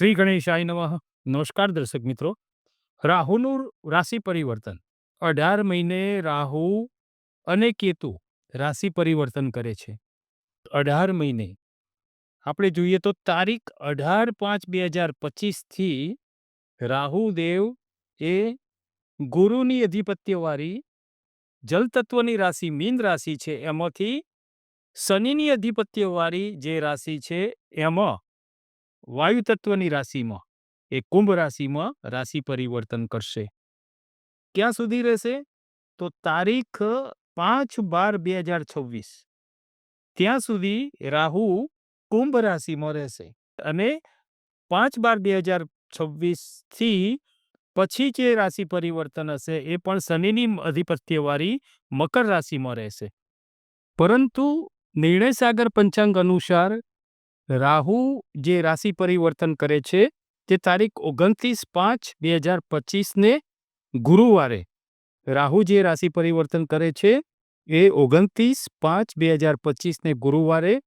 શ્રી ગણેશાય નમઃ. નમસ્કાર દર્શક મિત્રો. રાહુનું રાશિ પરિવર્તન. અઢાર મહિને રાહુ અને કેતુ રાશિ પરિવર્તન કરે છે. અઢાર મહિને. આપણે જોઈએ તો તારીખ અઢાર પાંચ બે હજાર પચીસથી રાહુ દેવ એ ગુરુની અધિપત્યવાળી જલતત્વની રાશિ, મીન રાશિ છે. એમાંથી શનિની અધિપત્યવાળી જે રાશિ છે, એમાં વાયુ તત્વની રાશિમાં, એ કુંભ રાશિમાં રાશિ પરિવર્તન કરશે. ક્યાં સુધી રહેશે? તો તારીખ પાંચ બાર બે હજાર છવ્વીસ. ત્યાં સુધી રાહુ કુંભ રાશિમાં રહેશે અને પાંચ બાર બે હજાર છવ્વીસથી પછી જે રાશિ પરિવર્તન હશે, એ પણ શનિની અધિપત્યવાળી મકર રાશિમાં રહેશે. પરંતુ નિર્ણય સાગર પંચાંગ અનુસાર રાહુ જે રાશિ પરિવર્તન કરે છે, તે તારીખ ઓગણત્રીસ પાંચ બે હજાર પચીસને ગુરુવારે રાહુ જે રાશિ પરિવર્તન કરે છે, એ ઓગણત્રીસ પાંચ બે હજાર પચીસને ગુરુવારે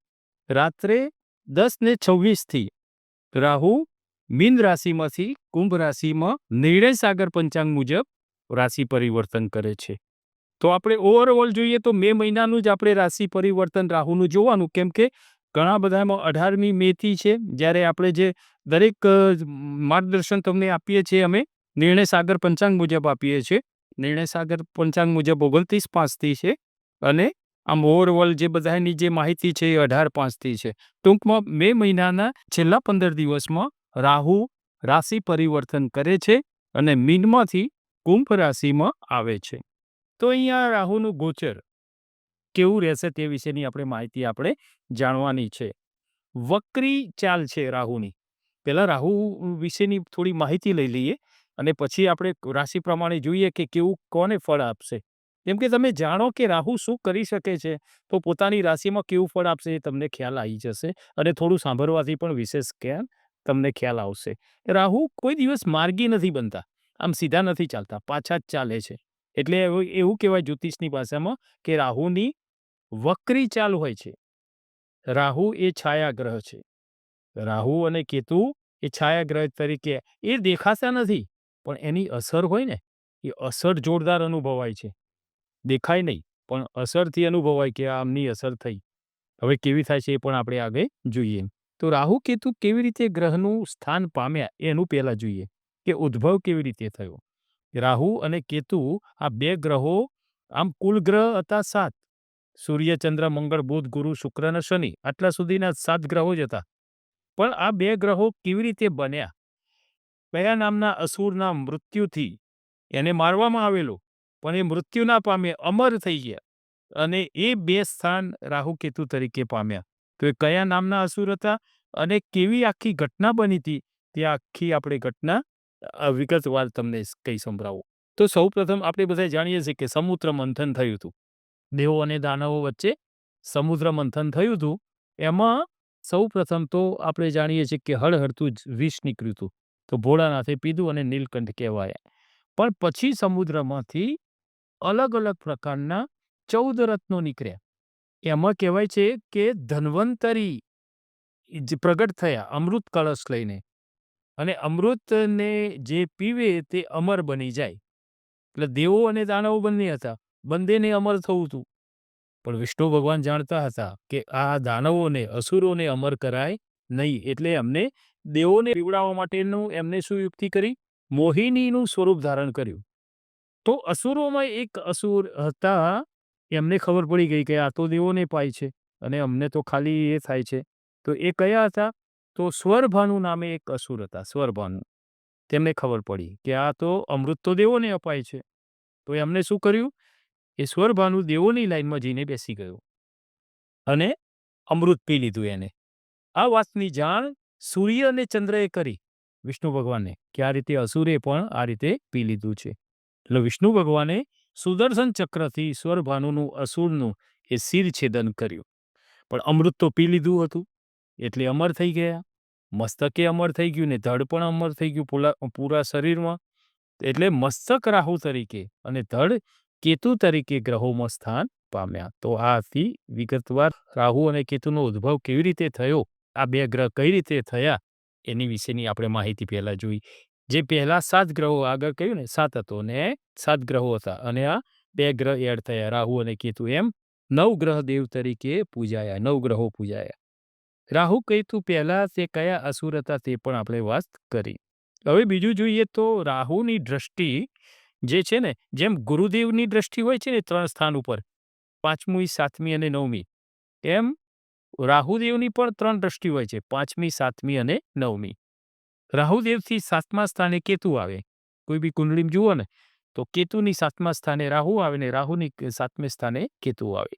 રાત્રે દસ ને છવ્વીસથી રાહુ મીન રાશિમાંથી કુંભ રાશિમાં નિર્ણય સાગર પંચાંગ મુજબ રાશિ પરિવર્તન કરે છે. તો આપણે ઓવરઓલ જોઈએ તો મે મહિનાનું જ આપણે રાશિ પરિવર્તન રાહુનું જોવાનું, કેમ કે ઘણા બધામાં અઢારમી મેથી છે, જ્યારે આપણે જે દરેક માર્ગદર્શન તમને આપીએ છીએ અમે, નિર્ણય સાગર પંચાંગ મુજબ આપીએ છીએ. નિર્ણય સાગર પંચાંગ મુજબ ઓગણત્રીસ પાંચથી છે અને આમ ઓવરઓલ જે બધાની જે માહિતી છે એ અઢાર પાંચથી છે. ટૂંકમાં મે મહિનાના છેલ્લા પંદર દિવસમાં રાહુ રાશિ પરિવર્તન કરે છે અને મીનમાંથી કુંભ રાશિમાં આવે છે. તો અહીંયા રાહુનું ગોચર કેવું રહેશે તે વિશેની આપણે માહિતી આપણે જાણવાની છે. વક્રી ચાલ છે રાહુની. પહેલાં રાહુ વિશેની થોડી માહિતી લઈ લઈએ અને પછી આપણે રાશિ પ્રમાણે જોઈએ કે કેવું કોને ફળ આપશે. કેમ કે તમે જાણો કે રાહુ શું કરી શકે છે, તો પોતાની રાશિમાં કેવું ફળ આપશે એ તમને ખ્યાલ આવી જશે અને થોડું સાંભળવાથી પણ વિશેષ ખ્યાલ તમને ખ્યાલ આવશે. રાહુ કોઈ દિવસ માર્ગી નથી બનતા, આમ સીધા નથી ચાલતા, પાછા જ ચાલે છે. એટલે એવું એવું કહેવાય જ્યોતિષની ભાષામાં કે રાહુની વક્રી ચાલ હોય છે. રાહુ એ છાયા ગ્રહ છે. રાહુ અને કેતુ એ છાયા ગ્રહ તરીકે એ દેખાતા નથી, પણ એની અસર હોય ને, એ અસર જોરદાર અનુભવાય છે. દેખાય નહીં, પણ અસરથી અનુભવાય કે આમની અસર થઈ. હવે કેવી થાય છે એ પણ આપણે આગળ જોઈએ. તો રાહુ, કેતુ કેવી રીતે ગ્રહનું સ્થાન પામ્યા એનું પહેલાં જોઈએ. કે ઉદ્ભવ કેવી રીતે થયો? રાહુ અને કેતુ આ બે ગ્રહો આમ કુલ ગ્રહ હતા સાત. સૂર્ય, ચંદ્ર, મંગળ, બુધ, ગુરુ, શુક્ર અને શનિ આટલા સુધીના સાત ગ્રહો જ હતા. પણ આ બે ગ્રહો કેવી રીતે બન્યા? કયા નામના અસુરના મૃત્યુથી એને મારવામાં આવેલો? પણ એ મૃત્યુ ના પામે અમર થઈ ગયા અને એ બે સ્થાન રાહુ કેતુ તરીકે પામ્યા. તો એ કયા નામના અસુર હતા અને કેવી આખી ઘટના બની હતી? તે આખી આપણે ઘટના વિગતવાર તમને કહી સંભળાવું. તો સૌ પ્રથમ આપણે બધા જાણીએ છીએ કે સમુદ્ર મંથન થયું હતું. દેવો અને દાનવો વચ્ચે સમુદ્ર મંથન થયું હતું. એમાં સૌ પ્રથમ તો આપણે જાણીએ છીએ કે હળહળતું જ વિષ નીકળ્યું હતું. તો ભોળાનાથે પીધું અને નીલકંઠ કહેવાય. પણ પછી સમુદ્રમાંથી અલગ અલગ પ્રકારના ચૌદ રત્નો નીકળ્યા. એમાં કહેવાય છે કે ધન્વંતરી પ્રગટ થયા અમૃત કળશ લઈને. અને અમૃતને જે પીવે તે અમર બની જાય. એટલે દેવો અને દાનવો બંને હતા. બંનેને અમર થવું હતું પણ વિષ્ણુ ભગવાન જાણતા હતા કે આ દાનવોને, અસુરોને અમર કરાય નહીં એટલે એમને દેવોને પીવડાવવા માટેનું એમને શું યુક્તિ કરી મોહિનીનું સ્વરૂપ ધારણ કર્યું. તો અસુરોમાં એક અસુર હતા, એમને ખબર પડી ગઈ કે આ તો દેવોને પાય છે અને અમને તો ખાલી એ થાય છે. તો એ કયા હતા? તો સ્વરભાનુ નામે એક અસુર હતા, સ્વરભાનુ. તેમને ખબર પડી કે આ તો અમૃત તો દેવોને અપાય છે. તો એમને શું કર્યું? એ સ્વરભાનુ દેવોની લાઈનમાં જઈને બેસી ગયો અને અમૃત પી લીધું એને. આ વાતની જાણ સૂર્ય અને ચંદ્રએ કરી. વિષ્ણુ ભગવાનને કે આ રીતે અસુરે પણ આ રીતે પી લીધું છે. એટલે વિષ્ણુ ભગવાને સુદર્શન ચક્રથી સ્વરભાનુનું અસુરનું એ શિર છેદન કર્યું. પણ અમૃત તો પી લીધું હતું. એટલે અમર થઈ ગયા. મસ્તકે અમર થઈ ગયું ને ધડ પણ અમર થઈ ગયું પૂરા પૂરા શરીરમાં. એટલે મસ્તક રાહુ તરીકે અને ધડ કેતુ તરીકે ગ્રહોમાં સ્થાન પામ્યા તો આ હતી વિગતવાર રાહુ અને કેતુનો ઉદ્ભવ કેવી રીતે થયો આ બે ગ્રહ કઈ રીતે થયા એની વિશેની આપણે માહિતી પહેલા જોઈ. જે પહેલા 7 ગ્રહો આગળ કહ્યું ને 7 હતો ને 7 ગ્રહો હતા અને આ 2 ગ્રહ એડ થયા, રાહુ અને કેતુ એમ 9 ગ્રહ દેવ તરીકે પૂજાયા 9 ગ્રહો પૂજાયા. રાહુ, કેતુ પહેલા તે કયા અસુર હતા તે પણ આપણે વાત કરી. હવે બીજું જોઈએ તો રાહુની દ્રષ્ટિ જે છે ને જેમ ગુરુદેવની દ્રષ્ટિ હોય છે ને ત્રણ સ્થાન ઉપર 5મી, 7મી અને નવમી એમ રાહુદેવની પણ ત્રણ દ્રષ્ટિ હોય છે 5મી, 7મી અને નવમી રાહુદેવથી સાતમા સ્થાને કેતુ આવે. કોઈ બી કુંડળીમાં જુઓ ને તો કેતુની સાતમા સ્થાને રાહુ આવે ને રાહુની સાતમે સ્થાને કેતુ આવે.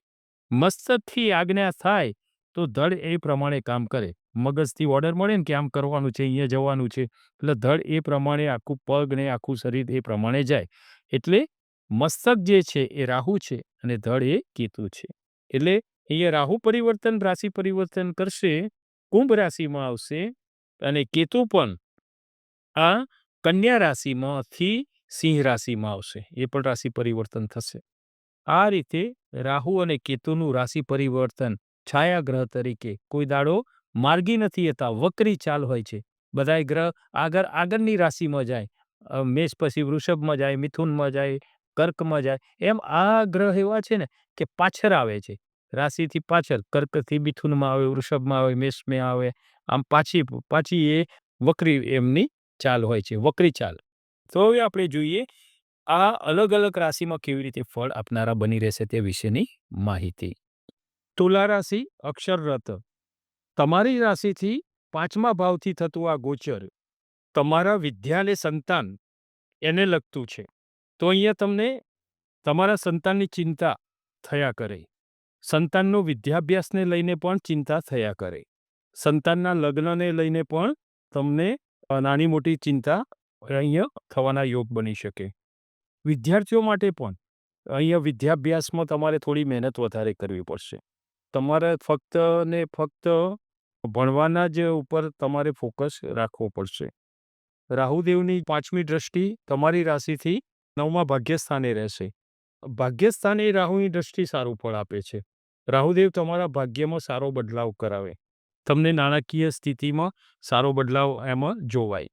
મસ્તકથી આજ્ઞા થાય તો ધડ એ પ્રમાણે કામ કરે. મગજથી ઓર્ડર મળે ને કે આમ કરવાનું છે, અહીંયા જવાનું છે એટલે ધડ એ પ્રમાણે આખું પગ ને આખું શરીર એ પ્રમાણે જાય. એટલે મસ્તક જે છે એ રાહુ છે અને ધડ એ કેતુ છે. એટલે અહીંયા રાહુ પરિવર્તન રાશિ પરિવર્તન કરશે કુંભ રાશિમાં આવશે અને કેતુ પણ આ કન્યા રાશિમાંથી સિંહ રાશિમાં આવશે એ પણ રાશિ પરિવર્તન થશે. આ રીતે રાહુ અને કેતુનું રાશિ પરિવર્તન છાયા ગ્રહ તરીકે કોઈ દાડો માર્ગી નથી હતા વક્રી ચાલ હોય છે. બધાય ગ્રહ આગળ આગળની રાશિમાં જાય. મેષ પછી વૃષભમાં જાય, મિથુનમાં જાય, કર્કમાં જાય એમ આ ગ્રહ એવા છે ને કે પાછળ આવે છે. રાશિથી પાછળ કર્કથી મિથુનમાં આવે, વૃષભમાં આવે, મેષમાં આવે આમ પાછી પાછી એ વક્રી એમની ચાલ હોય છે વક્રી ચાલ. તો હવે આપણે જોઈએ આ અલગ અલગ રાશિમાં કેવી રીતે ફળ આપનારા બની રહેશે તે વિશેની માહિતી. તુલા રાશિ અક્ષર રથ તમારી રાશિથી પાંચમા ભાવથી થતું આ ગોચર, તમારા વિદ્યાને સંતાન એને લગતું છે. તો અહીંયા તમને તમારા સંતાનની ચિંતા થયા કરે. સંતાનનો વિદ્યાભ્યાસને લઈને પણ ચિંતા થયા કરે. સંતાનના લગ્નને લઈને પણ તમને નાની મોટી ચિંતા અહીંયા થવાના યોગ બની શકે. વિદ્યાર્થીઓ માટે પણ અહીંયા વિદ્યાભ્યાસમાં તમારે થોડી મહેનત વધારે કરવી પડશે. તમારે ફક્ત ને ફક્ત ભણવાના જ ઉપર તમારે ફોકસ રાખવો પડશે. રાહુદેવની પાંચમી દ્રષ્ટિ તમારી રાશિથી નવમા ભાગ્યસ્થાને રહેશે. ભાગ્યસ્થાને રાહુની દ્રષ્ટિ સારું ફળ આપે છે. રાહુદેવ તમારા ભાગ્યમાં સારો બદલાવ કરાવે. તમને નાણાકીય સ્થિતિમાં સારો બદલાવ એમાં જોવાય.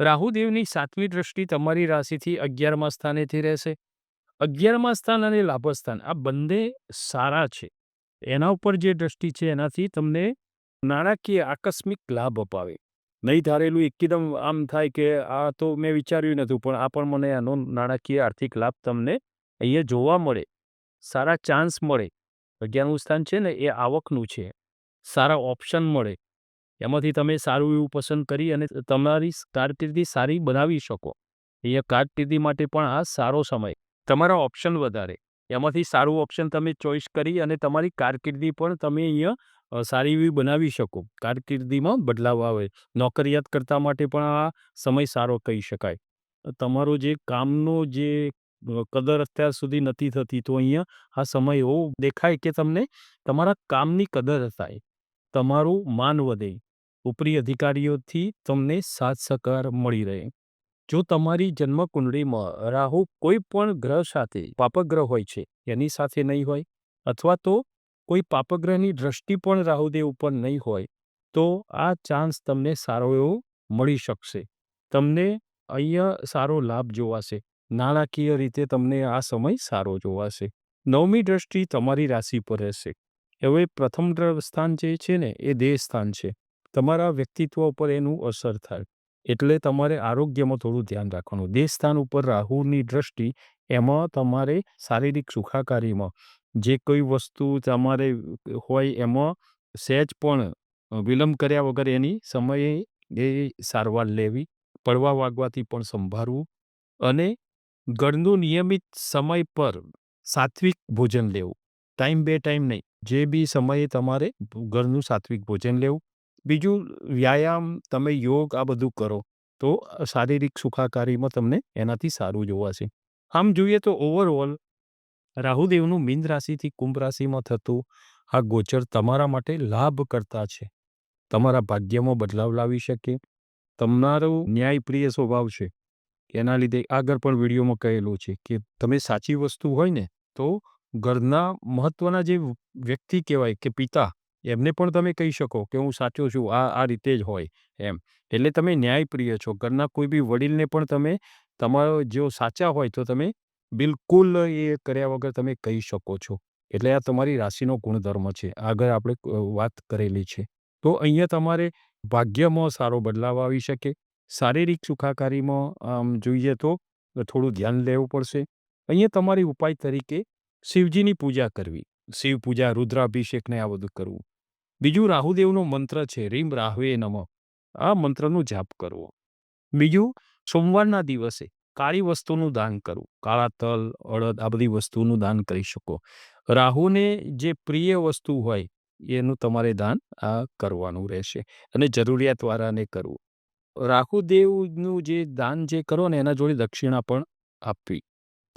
રાહુદેવની સાતમી દ્રષ્ટિ તમારી રાશિથી અગિયારમા સ્થાનેથી રહેશે. અગિયારમા સ્થાન અને લાભસ્થાન આ બંને સારા છે. એના ઉપર જે દ્રષ્ટિ છે એનાથી તમને નાણાકીય આકસ્મિક લાભ અપાવે. નહીં ધારેલું એકદમ આમ થાય કે આ તો મેં વિચાર્યું નહોતું, પણ આ પણ મને આનો નાણાકીય આર્થિક લાભ તમને અહીંયા જોવા મળે. સારા ચાન્સ મળે. અગિયારનું સ્થાન છે ને, એ આવકનું છે. સારા ઓપ્શન મળે. એમાંથી તમે સારું એવું પસંદ કરી અને તમારી કારકિર્દી સારી બનાવી શકો. અહીંયા કારકિર્દી માટે પણ આ સારો સમય. તમારા ઓપ્શન વધારે. એમાંથી સારું ઓપ્શન તમે ચોઈસ કરી અને તમારી કારકિર્દી પણ તમે અહીંયા સારી એવી બનાવી શકો. કારકિર્દીમાં બદલાવ આવે. નોકરિયાત કરતા માટે પણ આ સમય સારો કહી શકાય. તમારો જે કામનો જે કદર અત્યાર સુધી નથી થતી, તો અહીંયા આ સમય એવો દેખાય કે તમને તમારા કામની કદર થાય. તમારું માન વધે. ઉપરી અધિકારીઓથી તમને સાથ સહકાર મળી રહે. જો તમારી જન્મ કુંડળીમાં રાહુ કોઈ પણ ગ્રહ સાથે પાપગ્રહ હોય છે, એની સાથે નહીં હોય, અથવા તો કોઈ પાપગ્રહની દ્રષ્ટિ પણ રાહુદેવ ઉપર નહીં હોય, તો આ ચાન્સ તમને સારો એવો મળી શકશે. તમને અહીંયા સારો લાભ જોવાશે. નાણાકીય રીતે તમને આ સમય સારો જોવાશે. નવમી દ્રષ્ટિ તમારી રાશિ પર રહેશે. હવે પ્રથમ સ્થાન જે છે ને, એ દેહ સ્થાન છે. તમારા વ્યક્તિત્વ ઉપર એનું અસર થાય. એટલે તમારે આરોગ્યમાં થોડું ધ્યાન રાખવાનું. દેહ સ્થાન ઉપર રાહુની દ્રષ્ટિ, એમાં તમારે શારીરિક સુખાકારીમાં જે કોઈ વસ્તુ તમારે હોય એમાં સહેજ પણ વિલંબ કર્યા વગર એની સમયે એ સારવાર લેવી. પડવા વાગવાથી પણ સંભાળવું અને ઘરનું નિયમિત સમય પર સાત્વિક ભોજન લેવું. ટાઈમ બે ટાઈમ નહીં. જે બી સમયે તમારે ઘરનું સાત્વિક ભોજન લેવું. બીજું વ્યાયામ, તમે યોગ આ બધું કરો તો શારીરિક સુખાકારીમાં તમને એનાથી સારું જોવાશે. આમ જોઈએ તો ઓવરઓલ રાહુદેવનું મીન રાશિથી કુંભ રાશિમાં થતું આ ગોચર તમારા માટે લાભકર્તા છે. તમારા ભાગ્યમાં બદલાવ લાવી શકે. તમારો ન્યાયપ્રિય સ્વભાવ છે. એના લીધે આગળ પણ વિડીયોમાં કહેલું છે કે તમે સાચી વસ્તુ હોય ને તો ઘરના મહત્વના જે વ્યક્તિ કહેવાય કે પિતા, એમને પણ તમે કહી શકો કે હું સાચો છું, આ આ રીતે જ હોય એમ એટલે તમે ન્યાયપ્રિય છો ઘરના કોઈ બી વડીલને પણ તમે તમારો જો સાચા હોય તો તમે બિલકુલ, એ કર્યા વગર તમે કહી શકો છો. એટલે આ તમારી રાશિનો ગુણધર્મ છે. આગળ આપણે વાત કરેલી છે. તો અહીંયા તમારે ભાગ્યમાં સારો બદલાવ આવી શકે. શારીરિક સુખાકારીમાં, આમ, જોઈએ તો થોડું ધ્યાન લેવું પડશે. અહીંયા તમારી ઉપાય તરીકે શિવજીની પૂજા કરવી. શિવ પૂજા, રુદ્રાભિષેકને આ બધું કરવું. બીજું રાહુદેવનો મંત્ર છે, રીમ રાહવે નમઃ. આ મંત્રનું જાપ કરવો. બીજું, સોમવારના દિવસે કાળી વસ્તુનું દાન કરવું કાળા તલ, અડદ, આ બધી વસ્તુનું દાન કરી શકો. રાહુને જે પ્રિય વસ્તુ હોય, એનું તમારે દાન આ કરવાનું રહેશે અને જરૂરિયાતવાળાને કરવું. રાહુદેવનું જે દાન જે કરો ને, એના જોડે દક્ષિણા પણ આપવી.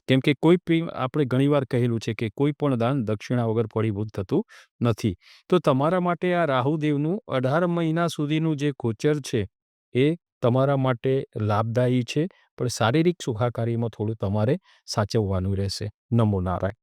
કેમ કે કોઈ આપણે ઘણીવાર કહેલું છે કે કોઈ પણ દાન દક્ષિણા વગર ફળીભૂત થતું નથી. તો તમારા માટે આ રાહુદેવનું અઢાર મહિના સુધીનું જે ગોચર છે, એ તમારા માટે લાભદાયી છે પણ શારીરિક સુખાકારીમાં થોડું તમારે સાચવવાનું રહેશે. નમો નારાયણ.